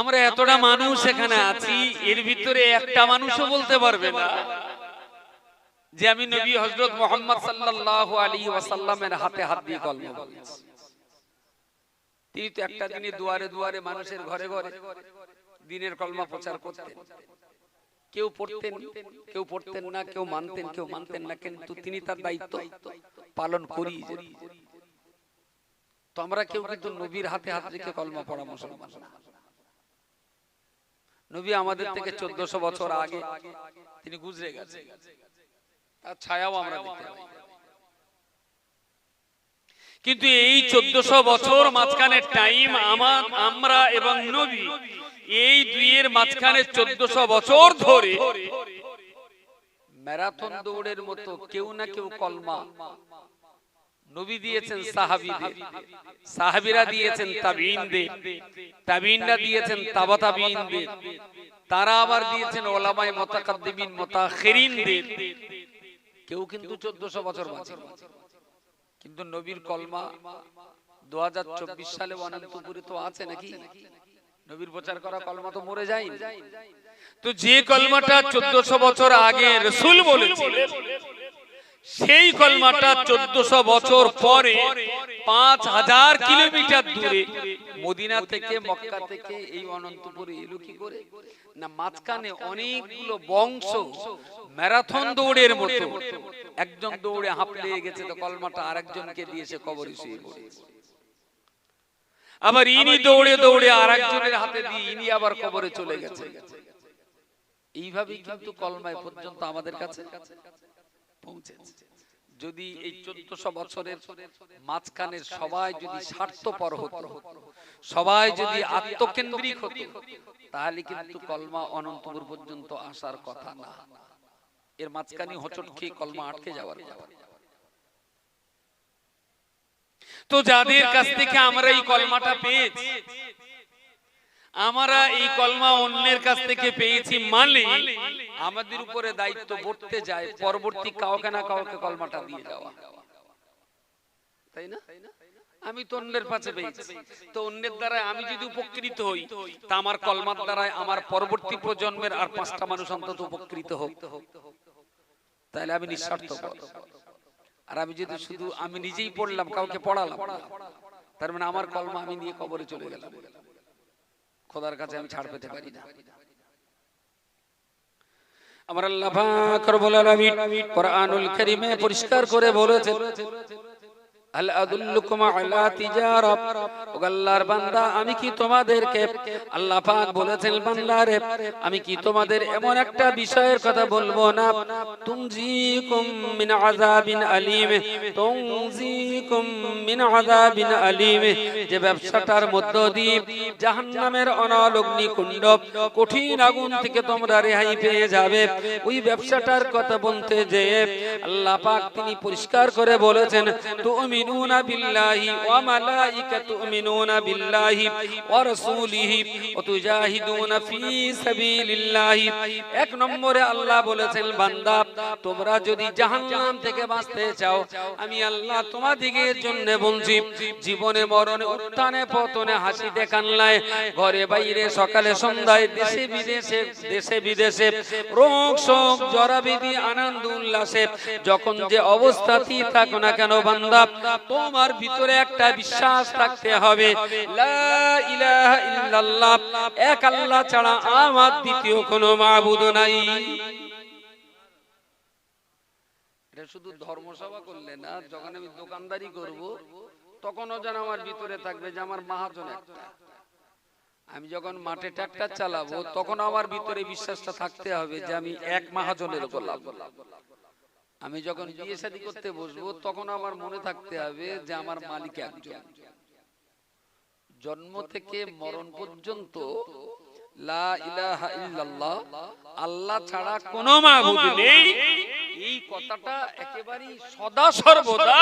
আমরা এতটা মানুষ এখানে আছি এর ভিতরে একটা মানুষও বলতে পারবে না। যে আমি নবী হজরত মোহাম্মদ সাল্লাল্লাহু আলাইহি ওয়াসাল্লামের হাতে হাত দিয়ে কলমা বলেছি তিনি তো একটা দিনে দুয়ারে দুয়ারে মানুষের ঘরে ঘরে দিনের কলমা প্রচার করতেন। কেউ পড়তেন কেউ পড়তেন না কেউ মানতেন কেউ মানতেন না কিন্তু তিনি তার দায়িত্ব পালন করি তো আমরা কেউ কিন্তু নবীর হাতে হাত রেখে কলমা পড়া মুসলমান না। নবী আমাদের থেকে চোদ্দশো বছর আগে তিনি গুজরে গেছে তার ছায়াও আমরা কিন্তু এই চোদ্দশো বছর মাঝখানে টাইম আমার, আমরা এবং নবী, এই দুইয়ের মাঝখানে চোদ্দশো বছর ধরে ম্যারাথন দৌড়ের মতো কেউ না কেউ কলমা নবী দিয়েছেন সাহাবিদের সাহাবিরা দিয়েছেন তাবিনদের তাবিনরা দিয়েছেন তাবা তাবিনদের। তারা আবার দিয়েছেন ওলামায়ে মুতাকাদ্দিমিন মুতাখিরিনদের কেউ কিন্তু 1400 বছর বাঁচে। কিন্তু নবীর কলমা 2024 সালে অনন্তপুরে তো আছে নাকি? নবীর প্রচার করা কলমা তো মরে যায় তো যে কলমাটা 1400 বছর আগে রাসূল বলেছিলেন সেই কলমাটা চোদ্দশো বছর পরে, পাঁচ হাজার কিলোমিটার দূরে মদিনা থেকে মক্কা থেকে এই অনন্তপুরে এলো কি করে? না, মাঝখানে অনেকগুলো বংশ ম্যারাথন দৌড়ের মতো। একজন দৌড়ে হাঁপলে গেছে, তো কলমাটা আরেকজনকে দিয়েছে কবরে শুয়ে পড়েছে আবার ইনি দৌড়ে দৌড়ে আরেকজনের হাতে দিয়ে ইনি আবার কবরে চলে গেছে। এইভাবেই কিন্তু কলমায় পর্যন্ত আমাদের কাছে পৌঁছেছে। যদি এই চোদ্দশো বছরের মাঝখানের সবাই যদি স্বার্থপর হতো সবাই যদি আত্মকেন্দ্রিক হতো তাহলে কিন্তু কলমা অনন্তপুর পর্যন্ত আসার কথা না। এর মাঝখানে হোঁচট খেয়ে কলমা আটকে যাওয়ার তো যাদের কাছ থেকে আমরা এই কলমাটা পেয়েছি আমরা এই কলমা অন্যের কাছ থেকে পেয়েছি মানে আমাদের উপরে দায়িত্ব বর্তে যায়, পরবর্তী কাউকে না কাউকে কলমাটা দিয়ে যাওয়া। তাই না? আমি তো অন্যের পাশে পেয়েছি। তো অন্যের দ্বারা আমি যদি উপকৃত হই, তা আমার কলমার দ্বারাই আমার পরবর্তী প্রজন্মের আর পাঁচটা মানুষ অন্তত উপকৃত হোক। তাহলে আমি নিঃস্বার্থ আর আমি যদি শুধু আমি নিজেই পড়লাম, কাউকে পড়ালাম, তার মানে আমার কলমা আমি নিয়ে কবরে চলে গেলাম। খোদার কাছে আমি ছাড় পেতে পারি না। আমার আল্লাহ পাক রব্বুল আলামিন কোরআনুল কারীমে পরিষ্কার করে বলেছেন আমি কি তোমাদের এমন একটা বিষয়ের কথা বলব না? যে ব্যবসাটার মধ্য দিয়ে জাহান্নামের অনল কঠিন আগুন থেকে তোমরা রেহাই পেয়ে যাবে। ওই ব্যবসাটার কথা বলতে যে আল্লাহ পাক তিনি পরিষ্কার করে বলেছেন তুমি تؤمنون بالله وملائكة تؤمنون بالله ورسوله وتجاهدون في سبيل الله এক নম্বরে আল্লাহ বলেছেন বান্দা তোমরা যদি জাহান্নাম থেকে বাঁচতে চাও আমি আল্লাহ তোমাদিগের জন্য বলছি জীবনে মরণে উত্থানে পতনে হাসিতে কান্নায় ঘরে বাইরে সকালে সন্ধ্যায় দেশে বিদেশে দেশে বিদেশে রোগ শোক জরাবিধি আনন্দ উল্লাসে যখন যে অবস্থাতেই থাকো না কেন বান্দা তোমার ভিতরে একটা বিশ্বাস থাকতে হবে। এক আল্লাহ ছাড়া আমার দ্বিতীয় কোনো মাবুদ নাই। শুধু ধর্মসভা করলে না, যখন আমি দোকানদারি করব, তখনও যেন আমার ভিতরে থাকবে যে আমার মাহাজন একটা। আমি যখন মাঠে ট্রাক্টর চালাবো তখন আমার ভিতরে বিশ্বাসটা থাকতে হবে যে আমি এক মাহাজনের উপর লাভ আমি যখন বিয়ে শাদী করতে বসবো তখন আমার মনে থাকতে হবে যে আমার মালিক একজন। জন্ম থেকে মরণ পর্যন্ত লা ইলাহা ইল্লাল্লাহ আল্লাহ ছাড়া কোনো মাবুদ নেই। এই কথাটা একেবারেই সদা সর্বদা।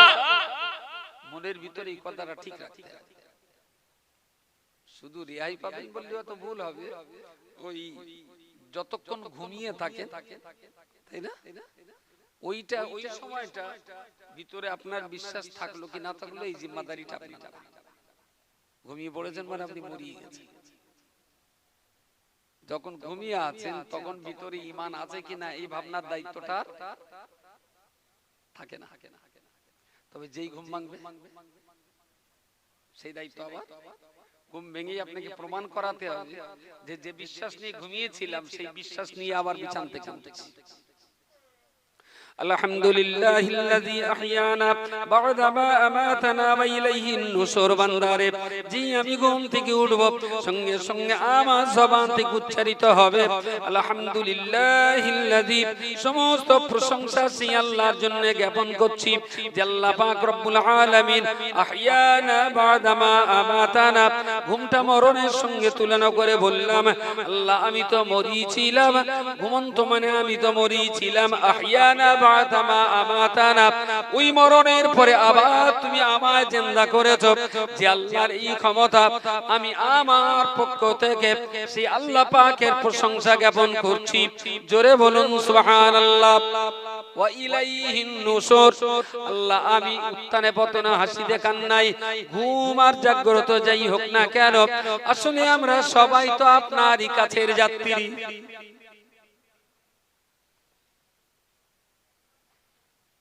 মনের ভিতরে এই কথাটা ঠিক রাখতে হবে। শুধু রেহাই পাবেন বললেও তো ভুল হবে। ওই যতক্ষণ ঘুমিয়ে থাকে তাই না? ওইটা ওই সময়টা ভিতরে আপনার বিশ্বাস থাকল কি না থাকল এই জিম্মাদারিটা আপনার ঘুমিয়ে পড়েছেন মানে আপনি মরিয়ে গেছেন। যখন ঘুমিয়ে আছেন তখন ভিতরে ইমান আছে কিনা এই ভাবনার দায়িত্বটা থাকে না তবে যেই ঘুম ভাঙবে সেই দায়িত্ব আবার। ঘুম ভেঙেই আপনাকে প্রমাণ করাতে হবে যে যে বিশ্বাস নিয়ে ঘুমিয়েছিলাম সেই বিশ্বাস নিয়ে আবার বিছান থেকে উঠেছি الحمد لله الذي أحيانا بعد ما أماتنا وإليه النشور বান্দারে জি আমি ঘুম থেকে উঠব সঙ্গে সঙ্গে আমার জবান থেকে উচ্চারিত হবে আলহামদুলিল্লাহিল্লাযী সমস্ত প্রশংসা সেই আল্লাহর জন্য জ্ঞাপন করছি যে আল্লাহ পাক রব্বুল আলামিন আহইয়ানা বাদা মা আমাতানা ঘুমটা মরণের সঙ্গে তুলনা করে বললাম আল্লাহ আমি তো মরিছিলাম ঘুমন্ত মানে আমি তো মরিছিলাম আহইয়ানা ওই মরণের পরে আবার তুমি আমায় জিন্দা করেছ। যে আল্লাহর এই ক্ষমতা আমি আমার পক্ষ থেকে সেই আল্লাহ পাকের প্রশংসা জ্ঞাপন করছি। জোরে বলুন, সুবহানাল্লাহ। ওয়া ইলাইহিন নুশুর আল্লাহ, আমি উত্থানে পতনে হাসিতে কান্নাই ঘুম আর জাগ্রত যাই হোক না কেন, আসলে আমরা সবাই তো আপনারই কাছের যাত্রী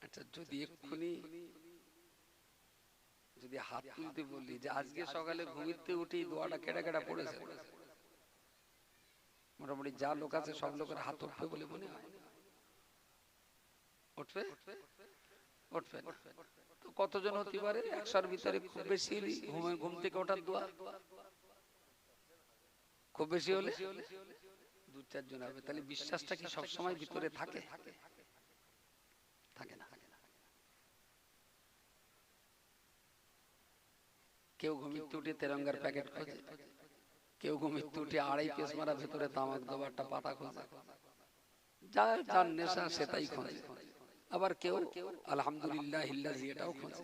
আচ্ছা যদি এক্ষুনি যদি হাত তুলতে বললি যে আজকে সকালে ঘুমিতে উঠে দোয়াটা কেটে কেটে পড়েছে মোটামুটি যা লোক আছে সব লোকের হাত উঠবে বলে মনে হয়। উঠবে? উঠবে তো কতজন হতে পারে? একশোর ভিতরে খুব বেশি ঘুমে, ঘুম থেকে ওঠার দোয়া। খুব বেশি হলে? দু চারজন হবে। তাহলে বিশ্বাসটা কি সবসময় ভিতরে থাকে? থাকে না। কেউ ঘুমিতে উঠে তেরঙ্গার প্যাকেট খোঁজে, কেউ ঘুমিতে উঠে আড়াই পিস মারা ভেতরে তামাক দেওয়ারটা পাতা খোঁজে। যা যার নেশা সেটাই খোঁজে। আবার কেউ আলহামদুলিল্লাহ হিল্লাজি এটাও খোঁজে।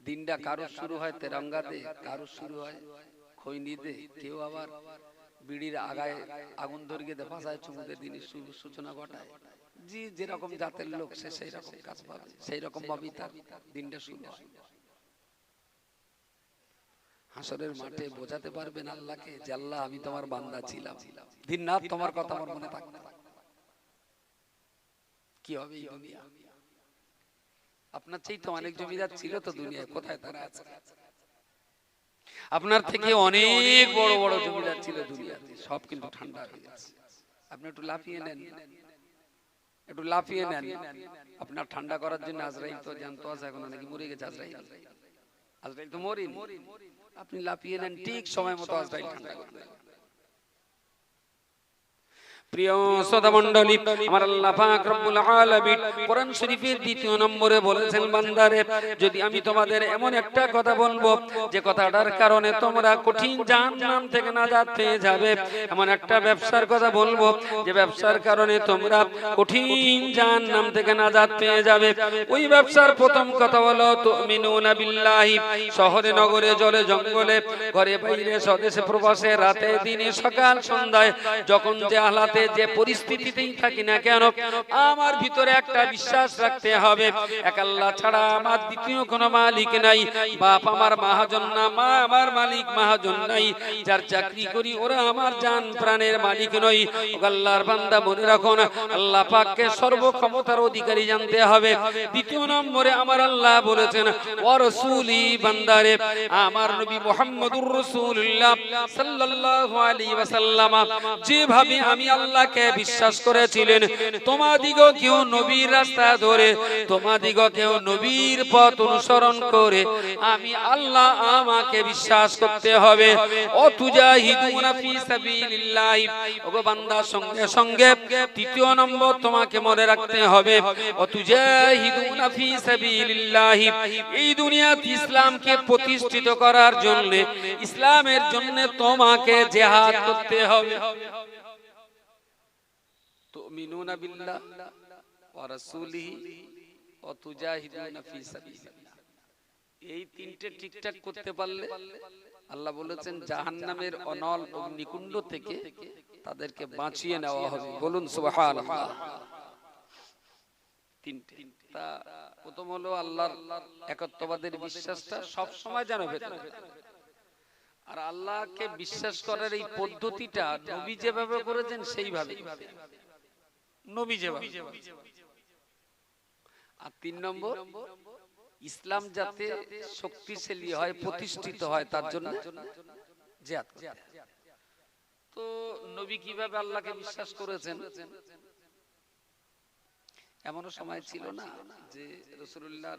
দিনটা কারও শুরু হয় তেরঙ্গা দে কারও শুরু হয় খৈনি দে কেউ আবার বিড়ির আগায় আগুন ধরিয়ে দে ভাষায় চুমুকে দিনের সূচনা ঘটায়। জি, যেরকম জাতের লোক, সে সেই রকম কাজ পাবে সেই রকম ভাবেই তার দিনটা শুরু হয়। হাসরের মাঠে বোঝাতে পারবেন আল্লাহকে যে আল্লাহ আমি তোমার বান্দা ছিলাম। দিন রাত তোমার কথা আমার মনে থাকবে কি হবে এই দুনিয়া? আপনার চেয়ে তো অনেক জমিদার ছিল তো দুনিয়ায় কোথায় তারা আছে? আপনার থেকে অনেক বড় বড় জমিদার ছিল দুনিয়াতে। সব কিন্তু ঠান্ডা হয়ে গেছে। আপনি একটু লাফিয়ে নেন। একটু লাফিয়ে নেন। আপনার ঠান্ডা করার জন্য আজরাইল তো জানতো আছে এখন নাকি মরে গেছে আজরাইল। আজরাইল তো মরিন। আপনি লাফিয়ে নেন ঠিক সময় মতো আজরাইল ঠান্ডা করে। যদি আমি তোমাদের এমন একটা কথা বলব, যে কথাটার কারণে তোমরা কঠিন জাহান্নাম থেকে পেয়ে যাবে, এমন একটা ব্যবসার কথা বলব, যে ব্যবসার কারণে তোমরা কঠিন থেকে নাজাত পেয়ে যাবে। ওই ব্যবসার প্রথম কথা হলো, তুমিনুনা শহরে, নগরে, জলে, জঙ্গলে, ঘরে, বাইরে, স্বদেশে, প্রবাসে, রাতে, দিনে, সকাল, সন্ধ্যায়, যখন যে আহ্লাতে যে পরিস্থিতিতেই থাকি না কেন, আমার ভিতরে একটা বিশ্বাস রাখতে হবে। এক আল্লাহ ছাড়া আমার দ্বিতীয় কোনো মালিক নাই। বাপ আমার মহাজন না, মা আমার মালিক মহাজন নাই। যার চাকরি করি ওরা আমার জান প্রাণের মালিক নই। আল্লাহর বান্দা, মনে রাখুন আল্লাহ পাককে সর্বক্ষমতার অধিকারী জানতে হবে। দ্বিতীয় নম্বরে আমার আল্লাহ বলেছেন, ও রসুলি বান্দারে, আমার নবী মোহাম্মদুর রসুল্লাহ সাল্লাল্লাহু আলাইহি ওয়াসাল্লাম, যেভাবে আমি আল্লাহকে বিশ্বাস করেছিলেন। তোমাদিগো কেউ নবীর রাস্তা ধরে তোমাদিগো কেউ নবীর পথ অনুসরণ করে। আমি আল্লাহ আমাকে বিশ্বাস করতে হবে। ও সাবিলিল্লাহ। ওগো বান্দা, সঙ্গে সঙ্গে তৃতীয় নম্বর তোমাকে মনে রাখতে হবে। ও তুজাহিদুনা সাবিলিল্লাহ। এই দুনিয়াতে ইসলামকে প্রতিষ্ঠিত করার জন্য, ইসলামের জন্য তোমাকে জেহাদ করতে হবে। সাবিলিল্লাহ এই তিনটে ঠিকঠাক করতে পারলে আল্লাহ বলেছেন জাহান্নামের অনল অগ্নিকুণ্ড থেকে তাদেরকে বাঁচিয়ে নেওয়া হবে। বলুন, সুবহানাল্লাহ। তিনটে। তা প্রথম হলো আল্লাহর একত্ববাদের বিশ্বাসটা সব সময় যেন ভেতরে আর আল্লাহকে বিশ্বাস করার এই পদ্ধতিটা নবী যেভাবে করেছেন সেইভাবে। নবী আর তিন নম্বর ইসলাম যাতে শক্তিশালী হয় প্রতিষ্ঠিত হয় তার জন্য। তো নবী কীভাবে আল্লাহকে বিশ্বাস করেছেন? এমনও সময় ছিল না যে রসুল্লাহ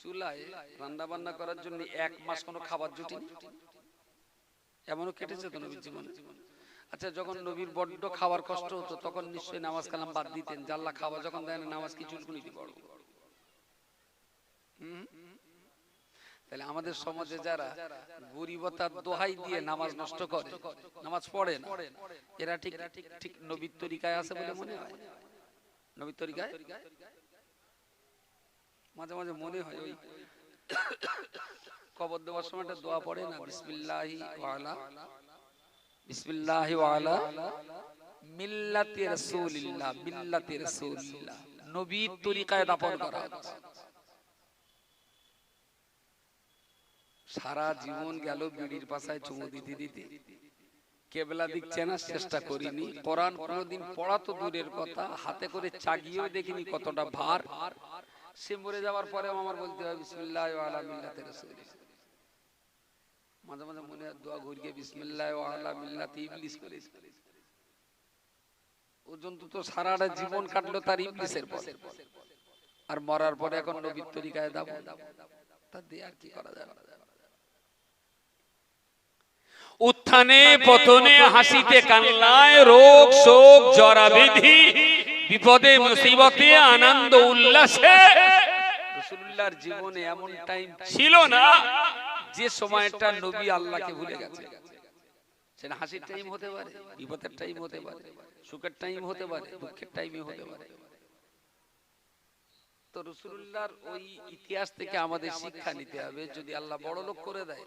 চুলায় রান্না বান্না করার জন্য এক মাস কোনো খাবার জুটিনি। এমনও কেটেছে তো নবীর জীবনে? আচ্ছা যখন নবীর বড্ড খাওয়ার কষ্ট হতো তখন নিশ্চয়ই নামাজ কালাম বাদ দিতেন জাল্লা খাওয়া যখন দেয় না নামাজ কি চুলকুনি দি পড়ো তাহলে আমাদের সমাজে যারা গরিবতার দোহাই দিয়ে নামাজ নষ্ট করে নামাজ পড়ে না এরা ঠিক ঠিক নবীর তরিকায় আছে বলে মনে হয়? নবীর তরিকায়? মাঝে মাঝে মনে হয় ওই কবর দেওয়ার সময় একটা দোয়া পড়ে না বিসমিল্লাহি ওয়ালা সারা জীবন গেল বিড়ির পাশায় চুমু দিতে দিতে। কেবলা দিক চেনার চেষ্টা করিনি। কোরআন কোনোদিন পড়া তো দূরের কথা, হাতে করে চাগিয়েও দেখিনি কতটা ভার। সে মরে যাওয়ার পরে আমার বলতে হবে বিসমিল্লাহ মাঝে মাঝে মনে হয় দোয়া ঘুরিয়ে বিসমিল্লাহ আলা মিল্লাতে ইবলিস করে পর্যন্ত তো সারাটা জীবন কাটলো তার ইবলিসের পরে। আর মরার পরে এখন নবীর তরিকায় দাব। তা দিয়ে আর কি করা যাবে উত্থানে পতনে হাসিতে কান্নায় রোগ শোক জরা বিধি বিপদে মুসিবতে আনন্দ উল্লাসে। রাসূলুল্লাহর জীবনে এমন টাইম ছিল না। যে সময়টা নবী আল্লাহকে ভুলে গেছে। সেটা হাসির টাইম হতে পারে বিপদের টাইম হতে পারে সুখের টাইম হতে পারে দুঃখের টাইমে হতে পারে। তো রসুল্লাহর ওই ইতিহাস থেকে আমাদের শিক্ষা নিতে হবে যদি আল্লাহ বড় লোক করে দেয়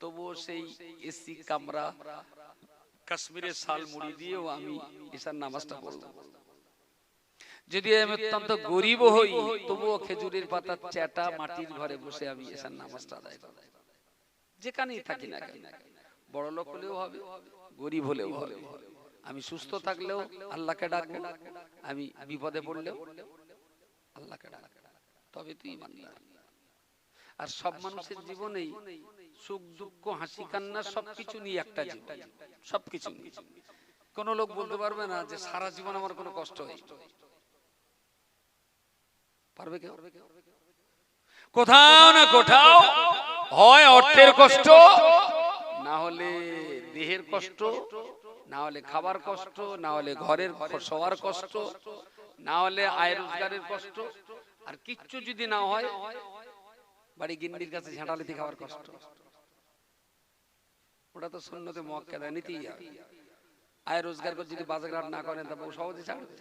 তবুও সেই এসি কামরা কাশ্মীরের শাল মুড়ি দিয়েও আমি ঈশার নামাজটা পড়ব। যদি আমি অত্যন্ত গরিব হই তবুও খেজুরের পাতার চ্যাটা মাটির ঘরে বসে আমি ঈশার নামাজটা আদায় করব। যেখানেই থাকি না কেন। বড় লোক হলেও হবে গরিব হলেও হবে। আমি সুস্থ থাকলেও আল্লাহকে ডাকবো আমি বিপদে পড়লেও আল্লাহকে ডাকবো। তবে তুই ইমানদার। আর সব মানুষের জীবনেই সুখ দুঃখ হাসি কান্না সবকিছু নিয়ে একটা জীবন। সবকিছু নিয়ে কোন লোক বলতে পারবে না যে সারা জীবন আমার কোনো কষ্ট হয়। পারবে কেউ? কোথাও না কোথাও হয় অর্থের কষ্ট না হলে দেহের কষ্ট না হলে খাবার কষ্ট না হলে ঘরের শোয়ার কষ্ট না হলে আয় রোজগারের কষ্ট আর কিচ্ছু যদি না হয় বাড়ি গিন্নির কাছে ঝাঁটালিতে খাওয়ার কষ্ট ওটা তো শূন্যতে মক্কেদা দেয় হবে। আয় রোজগার করে যদি বাজারঘাট না করেন তা বউ সহজে ছাড়বে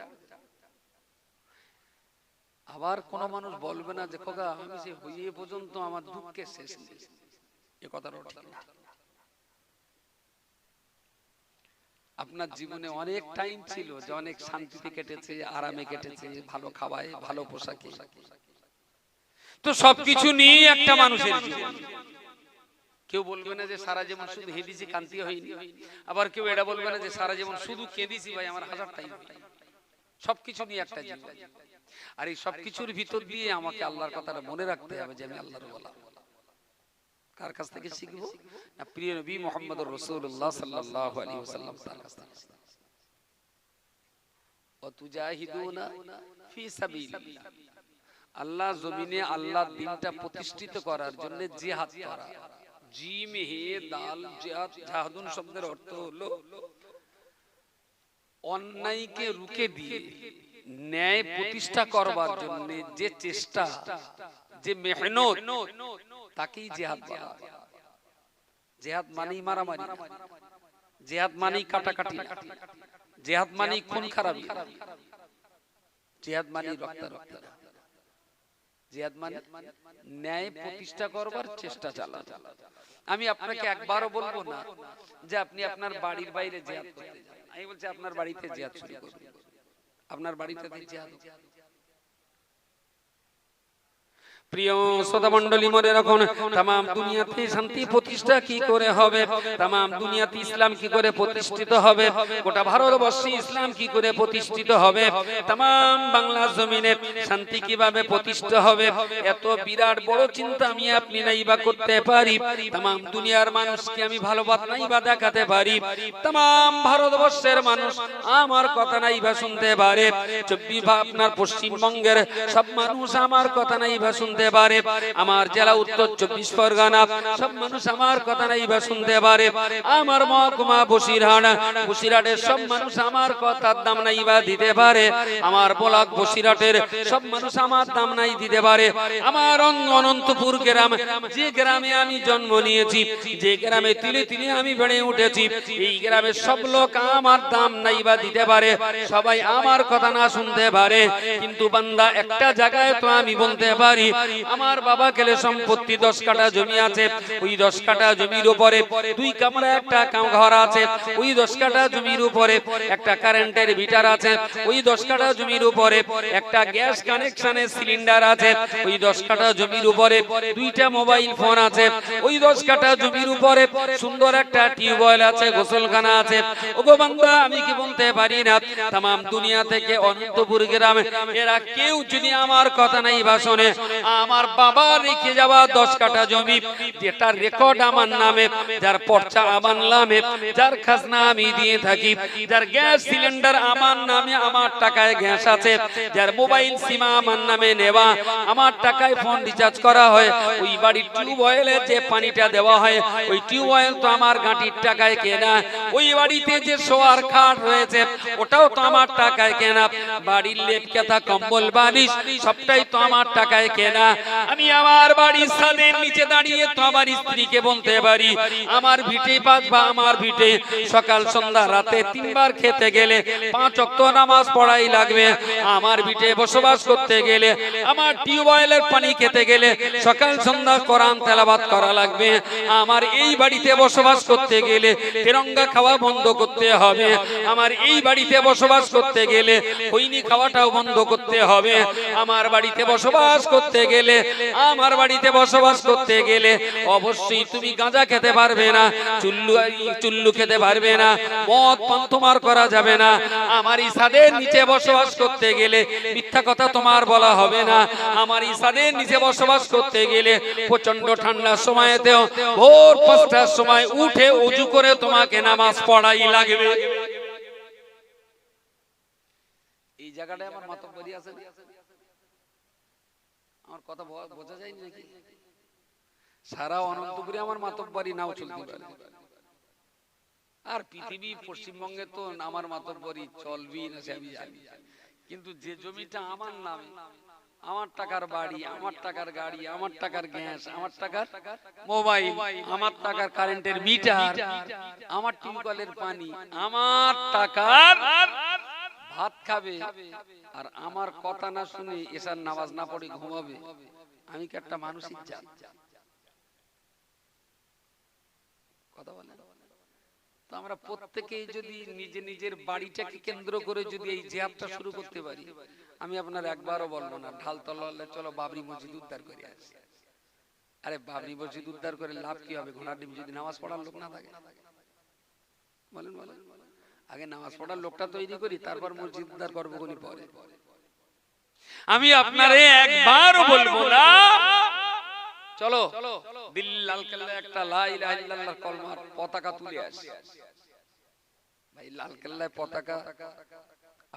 আবার কোন মানুষ বলবে না যে, খোকা, আমি সে হইয়ে পর্যন্ত আমার দুঃখের শেষ এ কথাটাও ঠিক না। আপনার জীবনে অনেক টাইম ছিল যে অনেক শান্তিতে কেটেছে, আরামে কেটেছে, ভালো খাওয়ায়, ভালো পোশাকে। তো সবকিছু নিয়ে একটা মানুষের কেউ বলবে না যে, সারা জীবন শুধু হেদিছি কান্তি হয়নি। আবার কেউ এটা বলবে না যে, সারা জীবন শুধু কেঁদিছি ভাই, আমার হাজার টাইম সবকিছু নিয়ে একটা জীবন। আর এই সবকিছুর ভিতর দিয়ে আমাকে আল্লাহর কথাটা মনে রাখতে হবে যে আমি আল্লাহর বলা কার কাছ থেকে শিখব? না প্রিয় নবী মোহাম্মদ রসুল্লাহ আলাইহি ওয়াসাল্লাম তার কাছ থেকে। আল্লাহ জমিনে আল্লাহর দিনটা প্রতিষ্ঠিত করার জন্য জিহাদ করা। জিম হে দাল জিহাদ জাহাদুন শব্দের অর্থ হলো অন্যায়কে রুখে দিয়ে। ন্যায় প্রতিষ্ঠা করবার জন্য যে চেষ্টা, যে মেহনত, তাকেই জিহাদ হয়। মানেই মারামারি জেহাদ জিহাদ মানেই কাটাকাটি। জিহাদ মানেই খুন খারাপি। জিহাদ মানেই রক্তারক্তি। জিহাদ মানে ন্যায় প্রতিষ্ঠা করবার চেষ্টা চালানো আমি আপনাকে একবারও বলব না যে আপনি আপনার বাড়ির বাইরে জেহাদ করতে যান আমি বলছি আপনার বাড়িতে জিহাদ শুরু করুন আপনার বাড়িতে জিহাদ হোক। প্রিয় শান্তি প্রতিষ্ঠিত হবে? এত বিরাট বড় চিন্তা আমি আপনি নাই বা করতে পারি। দুনিয়ার মানুষকে আমি ভালোবাদ নাই বা দেখাতে পারি। তাম ভারতবর্ষের মানুষ আমার কথা নাই বা শুনতে পারে। আপনার পশ্চিমবঙ্গের সব মানুষ আমার কথা নাই বা শুনতে পারে। আমার জেলা উত্তর চব্বিশ পরগনা, সব মানুষ আমার কথা নাই বা শুনতে পারে। আমার মহকুমা বসিরহাট, বসিরহাটের সব মানুষ আমার কথার দাম নাই বা দিতে পারে। আমার বসিরহাটের সব মানুষ আমার দাম নাই দিতে পারে। আমার অনন্তপুর গ্রাম, যে গ্রামে আমি জন্ম নিয়েছি, যে গ্রামে তিলে তিলে আমি বেড়ে উঠেছি, এই গ্রামের সব লোক আমার দাম নাই বা দিতে পারে। সবাই আমার কথা না শুনতে পারে। কিন্তু বান্দা একটা জায়গায় তো আমি বলতে পারি আমার বাবা গেলে সম্পত্তি দশ কাঠা জমি আছে। ওই দশ কাঠা জমির উপরে দুই কামরা, একটা ঘর আছে। ওই দশ কাঠা জমির উপরে একটা কারেন্টের মিটার আছে। ওই দশ কাঠা জমির উপরে একটা গ্যাস কানেকশনের সিলিন্ডার আছে। ওই দশ কাঠা জমির উপরে দুইটা মোবাইল ফোন আছে। ওই দশ কাঠা জমির উপরে সুন্দর একটা টিউবওয়েল আছে, গোসলখানা আছে। ওগো বান্দা, আমি কি বলতে পারি না? তাম দুনিয়া থেকে অনন্তপুর গ্রামে এরা কেউ যদি আমার কথা নাই ভাষণে আমার বাবা রেখে যাওয়া দশ কাঠা জমি, যেটা রেকর্ড আমার নামে, যার পর্চা আমার নামে, যার খাজনা আমি দিয়ে থাকি, যার গ্যাস সিলিন্ডার আমার নামে, আমার টাকায় গ্যাস আছে, যার মোবাইল সিমা আমার নামে নেওয়া, আমার টাকায় ফোন রিচার্জ করা হয়, ওই বাড়ির টিউবওয়েলে যে পানিটা দেওয়া হয়, ওই টিউবওয়েল তো আমার গাঁটির টাকায় কেনা, ওই বাড়িতে যে শোয়ার খাট রয়েছে, ওটাও তো আমার টাকায় কেনা, বাড়ির লেপ কেতা কম্বল, বালিশ, সবটাই তো আমার টাকায় কেনা আমি আমার বাড়ির ছাদের নিচে দাঁড়িয়ে তো আমার স্ত্রীকে বলতে পারি, আমার ভিটে পাঁচ বা আমার ভিটে সকাল সন্ধ্যা রাতে তিনবার খেতে গেলে পাঁচ অক্ত নামাজ পড়াই লাগবে, আমার ভিটে বসবাস করতে গেলে, আমার টিউবওয়েলের পানি খেতে গেলে সকাল সন্ধ্যা কোরআন তেলাবাত করা লাগবে, আমার এই বাড়িতে বসবাস করতে গেলে তেরঙ্গা খাওয়া বন্ধ করতে হবে, আমার এই বাড়িতে বসবাস করতে গেলে খৈনি খাওয়াটাও বন্ধ করতে হবে, আমার বাড়িতে বসবাস করতে গেলে আমার বাড়িতে বসবাস করতে গেলে অবশ্যই তুমি গাঁজা খেতে পারবে না, চুল্লু চুল্লু খেতে পারবে না, মদ পান তোমার করা যাবে না। আমার ইসাদের নিচে বসবাস করতে গেলে মিথ্যা কথা তোমার বলা হবে না। আমার ইসাদের নিচে বসবাস করতে গেলে প্রচণ্ড ঠান্ডার সময়তেও ভোর পাঁচটার সময় উঠে উজু করে তোমাকে নামাজ পড়াই লাগবে। এই জায়গাটায় আমার মাতব্বরি আছে? আমার কথা বোঝা যায় নাকি? সারা অনন্তপুরে আমার নাও চলতে পারে। আর পৃথিবী পশ্চিমবঙ্গে তো আমার চলবি না, সে আমি জানি। কিন্তু যে জমিটা আমার নামে, আমার টাকার বাড়ি, আমার টাকার গাড়ি, আমার টাকার গ্যাস, আমার টাকার মোবাইল, আমার টাকার কারেন্টের মিটার, আমার টিউবওয়েলের পানি, আমার টাকার ভাত খাবে আর আমার কথা না শুনে এসার নামাজ না পড়ে ঘুমাবে। আমি কি একটা মানুষই কথা বলেন। তো আমরা প্রত্যেকেই যদি নিজে নিজের বাড়িটাকে কেন্দ্র করে যদি এই জেহাদটা শুরু করতে পারি, আমি আপনার একবারও বলব না, ঢাল তলালে চলো বাবরি মসজিদ উদ্ধার করে আসি। আরে বাবরি মসজিদ উদ্ধার করে লাভ কি হবে? ঘোড়ার ডিম যদি নামাজ পড়ার লোক না থাকে। বলেন বলেন। আগে নামাজ পড়ার লোকটা তৈরি করি, তারপর মসজিদ উদ্ধার করব পরে। আমি আপনারে একবারও বলব না। চলো দিল্লি লাল কেল্লায় একটা লা ইলাহা ইল্লাল্লাহর কলমার পতাকা তুলে আসি। ভাই, লাল কেল্লায় পতাকা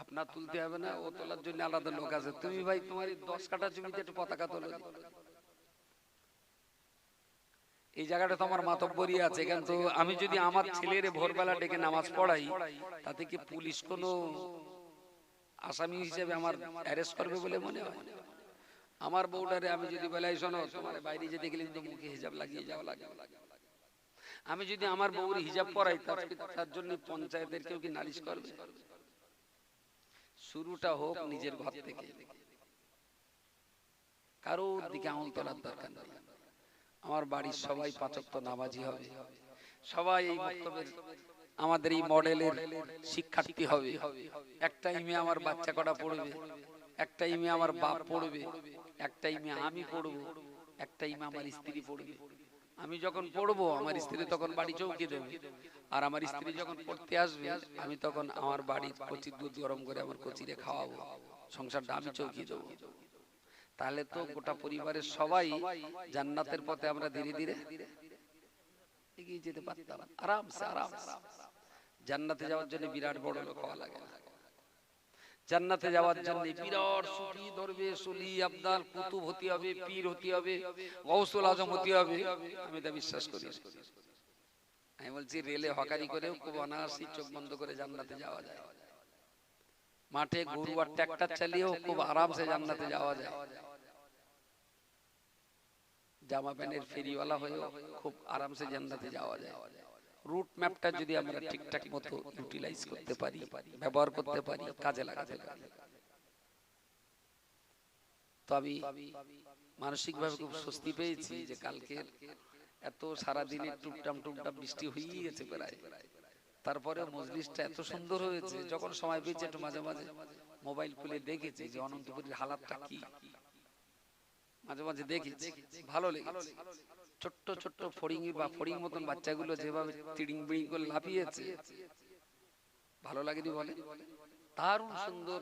আপনার তুলতে হবে না, ও তোলার জন্য আলাদা লোক আছে। তুমি ভাই তোমার দশ কাটা জমিতে একটু পতাকা তোলো। এই জায়গাটা তো আমার মাতব্বরি আছে, কিন্তু আমি যদি আমার ছেলের ভোরবেলা ডেকে নামাজ পড়াই, তাতে কি পুলিশ কোনো আসামি হিসেবে আমার অ্যারেস্ট করবে বলে মনে হয়? আমার বউটারে আমি যদি বেলায় শোনো, তোমার বাইরে যেতে গেলে কিন্তু মুখে হিজাব লাগিয়ে যাওয়া লাগে। আমি যদি আমার বউর হিজাব পরাই তার জন্য পঞ্চায়েতের কেউ কি নালিশ করবে? শুরুটা হোক নিজের ঘর থেকে। কারোর দিকে আঙুল তোলার দরকার নেই। আমার বাড়ির সবাই পাচক নামাজি হবে। সবাই এই বক্তব্যের আমাদের এই মডেলের শিক্ষার্থী হবে। এক টাইমে আমার বাচ্চা কটা পড়বে। এক টাইমে আমার বাপ পড়বে। এক টাইমে আমি পড়ব। এক টাইমে আমার স্ত্রী পড়বে। আমি যখন পড়ব আমার স্ত্রী তখন বাড়ি চৌকি দেবে। আর আমার স্ত্রী যখন পড়তে আসবে আমি তখন আমার বাড়ির কচির দুধ গরম করে আমার কচিরে খাওয়াবো। সংসারটা আমি চৌকি দেবো। তাহলে তো গোটা পরিবারের সবাই জান্নাতের পথে আমরা ধীরে ধীরে এগিয়ে যেতে পারতাম। আরামসে আরামসে জান্নাতে যাওয়ার জন্য বিরাট বড় লোক হওয়া লাগে। না জান্নাতে যাওয়ার জন্য বিরাট সুফি ধরবে সলি আবদাল কুতুব হতে হবে পীর হতে হবে গৌসুল আজম হতে হবে। আমি তা বিশ্বাস করি। আমি বলছি রেলে হকারি করেও খুব অনায়াসই চোখ বন্ধ করে জান্নাতে যাওয়া যায়। মাঠে গরু আর ট্রাক্টর চালিয়েও খুব আরামসে জান্নাতে যাওয়া যায় জামা প্যান্টের ফেরিওয়ালা হয়েও খুব আরামসে জান্নাতে যাওয়া যায়। রুট ম্যাপটা যদি আমরা ঠিকঠাক মতো ইউটিলাইজ করতে পারি, ব্যবহার করতে পারি, কাজে লাগাতে পারি। তো আমি মানসিকভাবে খুব স্বস্তি পেয়েছি যে কালকে এত সারা দিনে টুকটাম টুকটাম বৃষ্টি হয়েই গেছে প্রায়। তারপরে মজলিসটা এত সুন্দর হয়েছে, যখন সময় পেয়েছে একটু মাঝে মাঝে মোবাইল খুলে দেখেছি যে অনন্তপুরীর হালাতটা কি। মাঝে মাঝে দেখেছি ভালো লেগেছে। ছোট্ট ছোট্ট ফড়িং বা ফড়িং মতন বাচ্চাগুলো যেভাবে তিড়িং বিড়িং করে লাফিয়েছে। ভালো লাগেনি বলে? দারুণ সুন্দর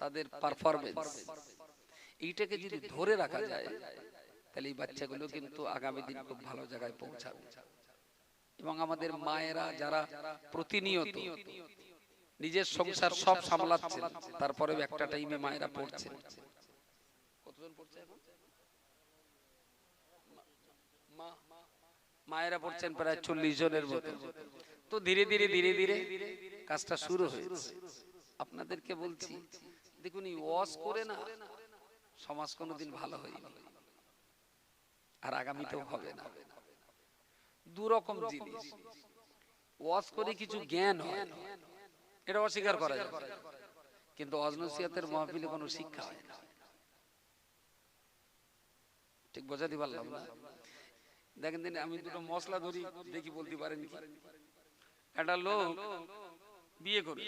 তাদের পারফরমেন্স এইটাকে যদি ধরে রাখা যায় তাহলে এই বাচ্চাগুলো কিন্তু আগামী দিন খুব ভালো জায়গায় পৌঁছাবে। এবং আমাদের মায়েরা যারা প্রতিনিয়ত নিজের সংসার সব সামলাচ্ছেন তারপরে একটা টাইমে মায়েরা পড়ছেন। কতজন পড়ছে এখন? মায়েরা পড়ছেন প্রায় চল্লিশ জনের মতো। তো ধীরে ধীরে ধীরে ধীরে কাজটা শুরু হয়েছে। আপনাদেরকে বলছি দেখুন এই করে না সমাজ কোনোদিন ভালো হয়নি। আর আগামীতেও হবে না। দু রকম জিনিস। ওয়াশ করে কিছু জ্ঞান হয়। এটা অস্বীকার করা যায়। কিন্তু অজনসিয়াতের মহাপিলে কোনো শিক্ষা হয় না। ঠিক বোঝাতে পারলাম না। দেখেন দিন আমি দুটো মশলা ধরি, দেখি বলতে পারেন কি? একটা লোক বিয়ে করে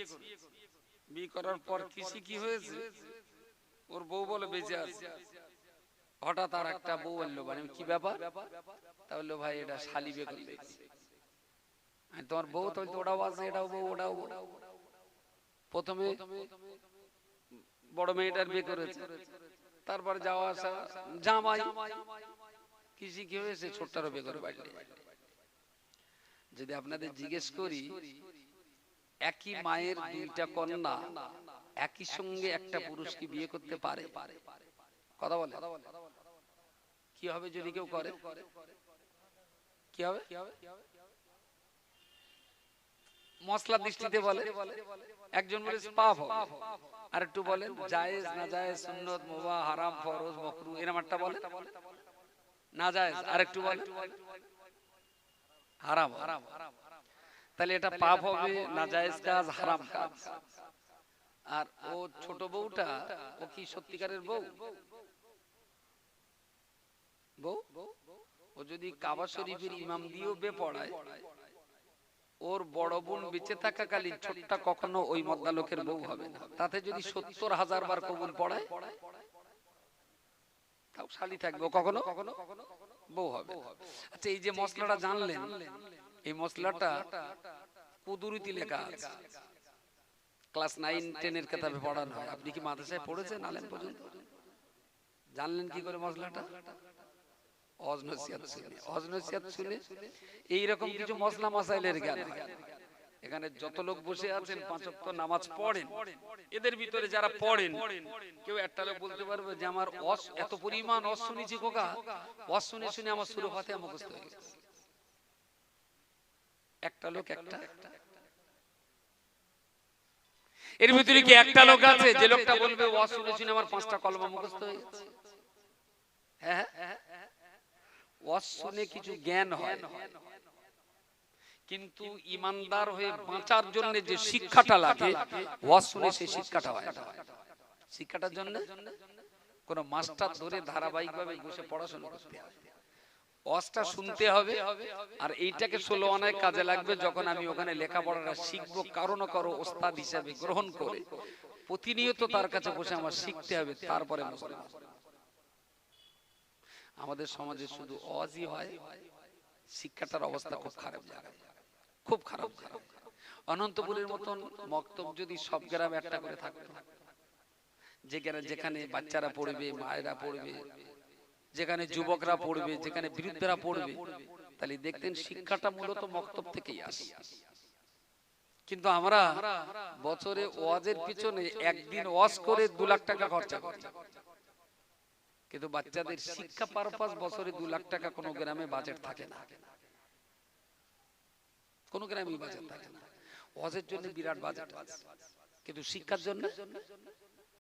বিয়ে করার পর কৃষি কি হয়েছে? ওর বউ বলে বেঁচে আছে। হঠাৎ আর একটা বউ বলল মানে কি ব্যাপার? তাহলে ভাই, এটা শালি বিয়ে করলে তোমার বউ তো ওটাও আছে, এটাও বউ, ওটাও প্রথমে বড় মেয়েটার বিয়ে করেছে। তারপর যাওয়া আসা, জামাই। কৃষি কি হয়েছে ছোট্টারও বিয়ে করে বাড়লে। যদি আপনাদের জিজ্ঞেস করি, একই মায়ের দুইটা কন্যা একই সঙ্গে একটা পুরুষ কি বিয়ে করতে পারে? কথা বলে কি হবে যদি কেউ করে? কি হবে? মশলা দৃষ্টিতে বলে, একজন বলে পাপ হবে আর একটু বলেন, জায়েজ না জায়েজ, সুন্নত, মুবাহ, হারাম, ফরজ, মকরু এরকম একটা বলে না জায়েজ আর একটু হারাম হারাম। তাহলে এটা পাপ হবে না জায়েজ কাজ হারাম কাজ। আর ও ছোট বউটা ও কি সত্যিকারের বউ? বউ? ও যদি কাবা শরীফের ইমাম দিয়েও বে পড়ায় ওর বড় বোন বেঁচে থাকাকালীন ছোটটা কখনো ওই মদ্দা লোকের বউ হবে না। তাতে যদি সত্তর হাজার বার কবুল পড়ায় শালি থাকবে কখনো? বউ হবে। আচ্ছা এই যে মশলাটা জানলেন এই মশলাটা কুদুরিতি লেখা আছে। ক্লাস নাইন টেনের কেতাবে পড়ানো হয়। আপনি কি মাদ্রাসায় পড়েছেন আলেন পর্যন্ত? জানলেন কি করে মশলাটা? অজনসিয়াত শুনে। অজনসিয়াত শুনে। এইরকম কিছু মশলা মশাইলের জ্ঞান এখানে যত লোক বসে আছেন পাঁচ নামাজ পড়েন। এদের ভিতরে যারা পড়েন কেউ একটা লোক বলতে পারবে যে আমার এত পরিমাণ অস শুনেছি কোকা অস শুনে শুনে আমার ফাতে মুখস্থ হয়ে গেছে। একটা লোক একটা এর ভিতরে কি একটা লোক আছে? যে লোকটা বলবে ওয়াজ শুনে শুনে আমার পাঁচটা কলমা মুখস্থ হয়ে গেছে হ্যাঁ হ্যাঁ ওয়াজ শুনে কিছু জ্ঞান হয়। কিন্তু ইমানদার হয়ে বাঁচার জন্য যে শিক্ষাটা লাগে ওয়াজ শুনে সেই শিক্ষাটা হয়। শিক্ষাটার জন্য কোন মাস্টার ধরে ধারাবাহিকভাবে বসে পড়াশোনা করতে হয় ওয়াজটা শুনতে হবে আর এইটাকে ষোলো অনেক কাজে লাগবে যখন আমি ওখানে লেখাপড়াটা শিখব কারও না কারও ওস্তাদ হিসাবে গ্রহণ করে। প্রতিনিয়ত তার কাছে বসে আমার শিখতে হবে তারপরে আমাদের সমাজে শুধু অজই হয় শিক্ষাটার অবস্থা খুব খারাপ জায়গায় খুব খারাপ অনন্তপুরের মতন মক্তব যদি সব গ্রামে একটা করে থাকতো যেখানে যেখানে বাচ্চারা পড়বে, মায়েরা পড়বে, যেখানে যুবকরা পড়বে, যেখানে বৃদ্ধরা পড়বে, তাহলে দেখতেন শিক্ষাটা মূলত মক্তব থেকেই আসে। কিন্তু আমরা বছরে ওয়াজের পিছনে একদিন ওয়াজ করে দু লাখ টাকা খরচা করি কিন্তু বাচ্চাদের শিক্ষা পারপাস বছরে দু লাখ টাকা কোনো গ্রামে বাজেট থাকে না। কোনো গ্রামে বাজার থাকে না। ওয়াজের জন্য বিরাট বাজার। কিন্তু শিক্ষার জন্য